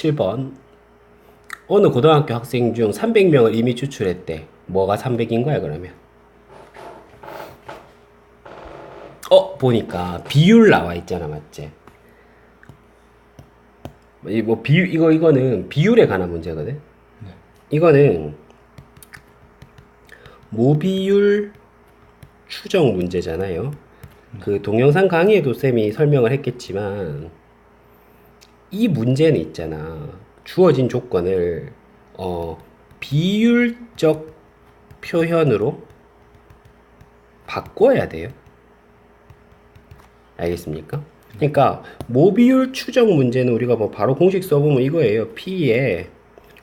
7번 어느 고등학교 학생 중 300명을 이미 추출했대. 뭐가 300인 거야 그러면? 어 보니까 비율 나와 있잖아 맞지? 이뭐 비율 이거 이거는 비율에 관한 문제거든. 이거는 모비율 추정 문제잖아요. 그 동영상 강의에도 쌤이 설명을 했겠지만 이 문제는 있잖아. 주어진 조건을 어 비율적 표현으로 바꿔야 돼요. 알겠습니까? 그러니까 모비율 추정 문제는 우리가 뭐 바로 공식 써보면 이거예요. P에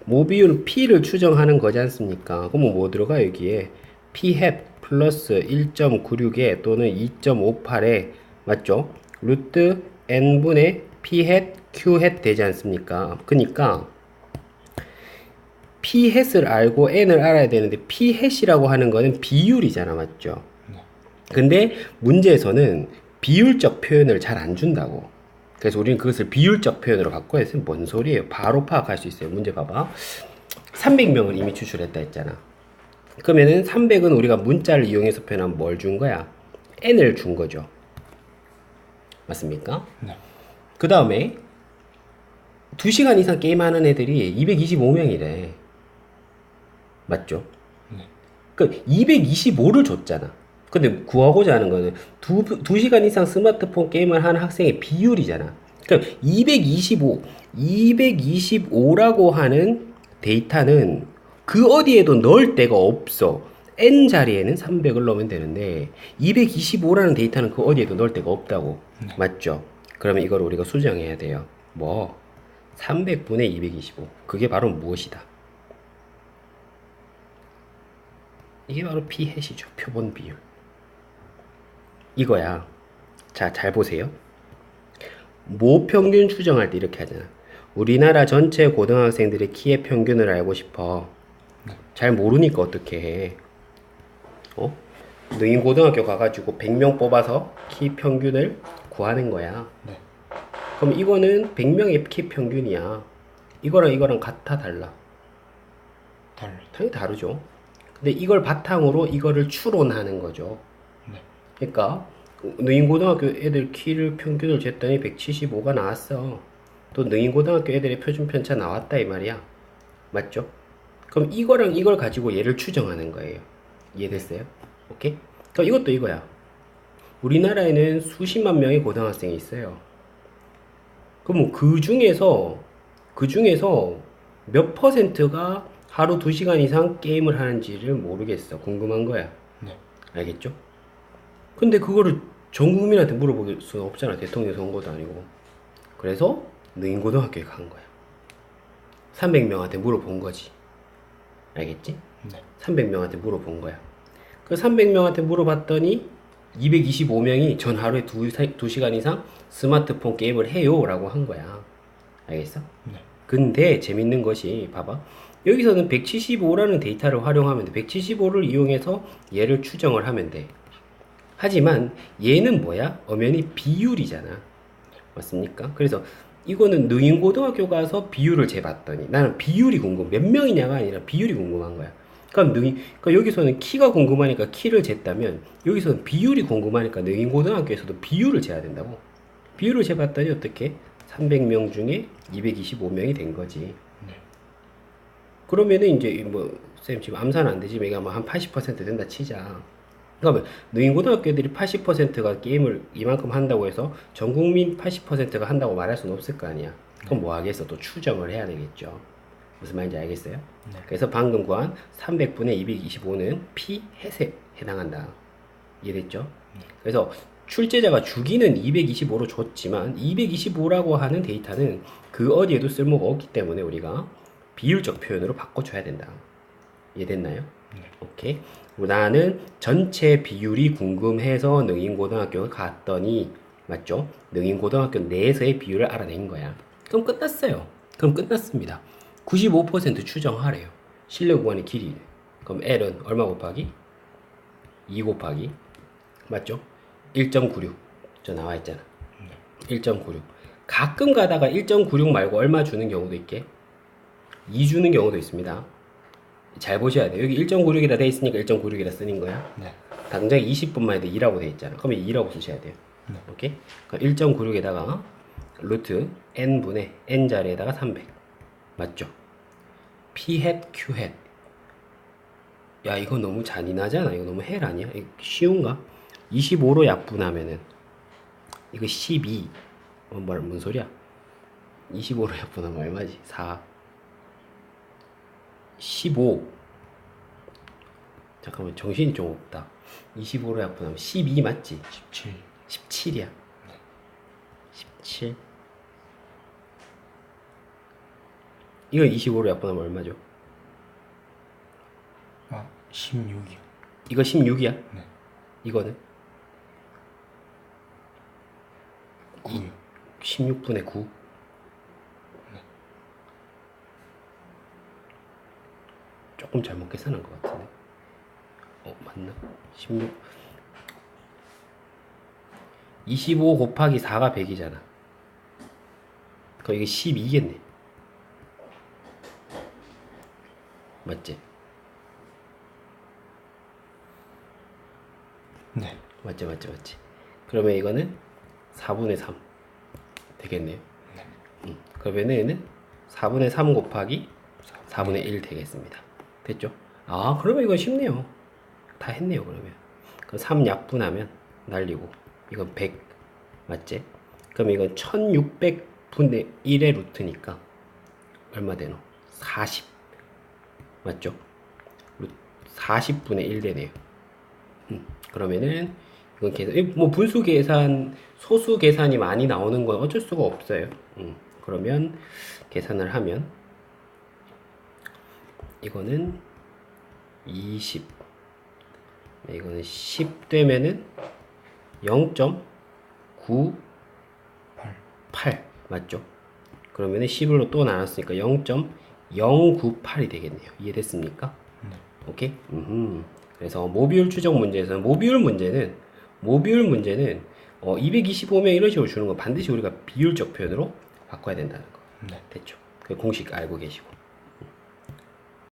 모비율 P를 추정하는 거지 않습니까? 그러면 뭐 들어가 여기에 P 햇 플러스 1.96에 또는 2.58에 맞죠? 루트 n분의 P 햇 Q 햇 되지 않습니까? 그러니까 P 햇을 알고 n을 알아야 되는데 P 햇이라고 하는 거는 비율이잖아, 맞죠? 근데 문제에서는 비율적 표현을 잘 안 준다고. 그래서 우리는 그것을 비율적 표현으로 바꿔야 해서 뭔 소리예요? 바로 파악할 수 있어요. 문제 봐봐. 300명을 이미 추출했다 했잖아. 그러면은 300은 우리가 문자를 이용해서 표현하면 뭘준 거야? n을 준 거죠. 맞습니까? 네. 그 다음에 2시간 이상 게임하는 애들이 225명이래. 맞죠? 네. 그 225를 줬잖아. 근데 구하고자 하는 거는 두, 2시간 이상 스마트폰 게임을 하는 학생의 비율이잖아. 그러니까 225, 225라고 하는 데이터는 그 어디에도 넣을 데가 없어. N 자리에는 300을 넣으면 되는데 225라는 데이터는 그 어디에도 넣을 데가 없다고. 맞죠? 그러면 이걸 우리가 수정해야 돼요. 뭐 300분의 225. 그게 바로 무엇이다? 이게 바로 p 햇이죠. 표본 비율. 이거야. 자, 잘 보세요. 모 평균 추정할 때 이렇게 하잖아. 우리나라 전체 고등학생들의 키의 평균을 알고 싶어. 잘 모르니까 어떻게 해? 어? 능인 고등학교 가가지고 100명 뽑아서 키 평균을 구하는 거야. 네. 그럼 이거는 100명의 키 평균이야. 이거랑 이거랑 같아 달라. 달라. 당연히 다르죠. 근데 이걸 바탕으로 이거를 추론하는 거죠. 네. 그러니까 능인고등학교 애들 키를 평균을 쟀더니 175가 나왔어. 또 능인고등학교 애들의 표준 편차 나왔다 이 말이야. 맞죠? 그럼 이거랑 이걸 가지고 얘를 추정하는 거예요. 이해됐어요? 오케이? 그럼 이것도 이거야. 우리나라에는 수십만 명의 고등학생이 있어요. 그럼 그 중에서 그 중에서 몇 퍼센트가 하루 2시간 이상 게임을 하는지를 모르겠어. 궁금한 거야. 네. 알겠죠? 근데 그거를 전 국민한테 물어볼 수는 없잖아. 대통령 선거도 아니고. 그래서 능인고등학교에 간 거야. 300명한테 물어본 거지. 알겠지? 네. 300명한테 물어본 거야. 그 300명한테 물어봤더니 225명이 전 하루에 2, 2시간 이상 스마트폰 게임을 해요. 라고 한 거야. 알겠어? 네. 근데 재밌는 것이 봐봐. 여기서는 175라는 데이터를 활용하면 돼. 175를 이용해서 얘를 추정을 하면 돼. 하지만 얘는 뭐야? 엄연히 비율이잖아. 맞습니까? 그래서 이거는 능인 고등학교 가서 비율을 재봤더니 나는 비율이 궁금. 몇 명이냐가 아니라 비율이 궁금한 거야. 그럼 능인, 그러니까 여기서는 키가 궁금하니까 키를 쟀다면 여기서는 비율이 궁금하니까 능인 고등학교에서도 비율을 재야 된다고. 비율을 재봤더니 어떻게? 300명 중에 225명이 된 거지. 네. 그러면은 이제 뭐 쌤 지금 암산 안 되지 내가 뭐 한 80% 된다 치자. 그러면 능인고등학교 애들이 80%가 게임을 이만큼 한다고 해서 전 국민 80%가 한다고 말할 수는 없을 거 아니야. 그럼 뭐 하겠어? 또 추정을 해야 되겠죠. 무슨 말인지 알겠어요? 네. 그래서 방금 구한 300분의 225는 P 햇에 해당한다. 이해됐죠? 그래서 출제자가 주기는 225로 줬지만 225라고 하는 데이터는 그 어디에도 쓸모가 없기 때문에 우리가 비율적 표현으로 바꿔줘야 된다. 이해됐나요? 오케이. 나는 전체 비율이 궁금해서 능인고등학교 갔더니 맞죠? 능인고등학교 내에서의 비율을 알아낸 거야. 그럼 끝났어요. 그럼 끝났습니다. 95% 추정하래요. 실내 구간의 길이. 그럼 L은 얼마 곱하기? 2 곱하기 맞죠? 1.96. 저 나와 있잖아. 1.96. 가끔 가다가 1.96 말고 얼마 주는 경우도 있게 2 주는 경우도 있습니다. 잘 보셔야 돼요. 여기 1.96이라 돼 있으니까 1.96이라 쓰는 거야. 네. 당장 20분만 해도 2라고 돼 있잖아. 그러면 2라고 쓰셔야 돼요. 네. 오케이? 그럼 1.96에다가 루트 n분의 n 자리에다가 300 맞죠? p hat q hat 야 이거 너무 잔인하잖아. 이거 너무 헬 아니야? 이거 쉬운가? 25로 약분하면은 이거 12 어, 뭘, 뭔 소리야? 25로 약분하면 얼마지? 4 15 잠깐만 정신이 좀 없다 25로 약분하면 12 맞지? 17. 17이야 17 이거 25로 약분하면 얼마죠? 아, 16이요. 이거 16이야? 네. 이거는 9요. 16분의 9 조금 잘못 계산한 것 같은데 어 맞나? 16 25 곱하기 4가 100이잖아 그럼 이게 12겠네 맞지? 네. 맞지 맞지 맞지 그러면 이거는 4분의 3 되겠네요 네. 음, 그러면은 얘는 4분의 3 곱하기 4분의 1 되겠습니다 됐죠? 아 그러면 이건 쉽네요 다 했네요 그러면 그럼 3 약분하면 날리고 이건 100 맞지? 그럼 이건 1600분의 1의 루트니까 얼마 되노? 40 맞죠? 루- 40분의 1 되네요 음, 그러면은 이건 계산, 이뭐 분수 계산, 소수 계산이 많이 나오는 건 어쩔 수가 없어요. 음, 그러면 계산을 하면 이거는 20, 이거는 10 되면은 0.98 8. 맞죠? 그러면은 10으로 또 나눴으니까 0.098이 되겠네요. 이해됐습니까? 네. 오케이? 음흠. 그래서 모비율 추정 문제에서는 모비율 문제는 모비율 문제는 어, 225명 이런 식으로 주는 건 반드시 우리가 비율적 표현으로 바꿔야 된다는 거. 네. 됐죠? 그 공식 알고 계시고.